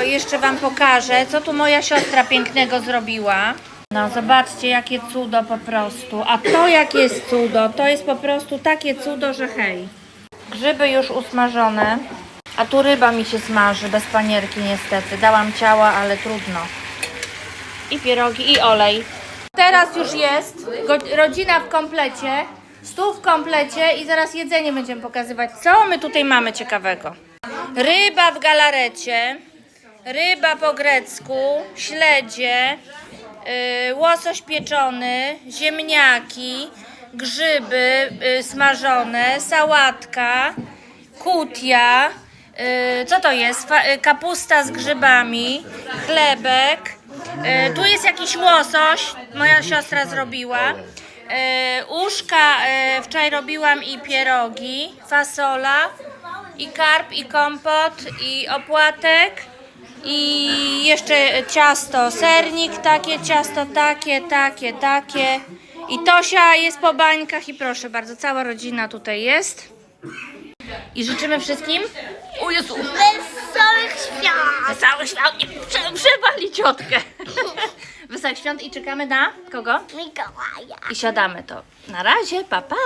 to jeszcze Wam pokażę, co tu moja siostra pięknego zrobiła. No, zobaczcie, jakie cudo po prostu. A to jakie jest cudo? To jest po prostu takie cudo, że hej. Grzyby już usmażone. A tu ryba mi się smaży, bez panierki niestety. Dałam ciała, ale trudno. I pierogi, i olej. Teraz już jest rodzina w komplecie, stół w komplecie i zaraz jedzenie będziemy pokazywać. Co my tutaj mamy ciekawego? Ryba w galarecie, ryba po grecku, śledzie, yy, łosoś pieczony, ziemniaki, grzyby yy, smażone, sałatka, kutia, yy, co to jest? Fa- yy, kapusta z grzybami, chlebek, tu jest jakiś łosoś, moja siostra zrobiła. Yy, uszka wczoraj robiłam i pierogi, fasola, i karp, i kompot, i opłatek. I jeszcze ciasto, sernik takie, ciasto takie, takie, takie. I Tosia jest po bańkach i proszę bardzo, cała rodzina tutaj jest. I życzymy wszystkim. O Jezu, Wesołych świąt! wesołych świąt i prze, przewali ciotkę. Wesołych świąt i czekamy na kogo? Mikołaja! I siadamy to. Na razie, pa pa.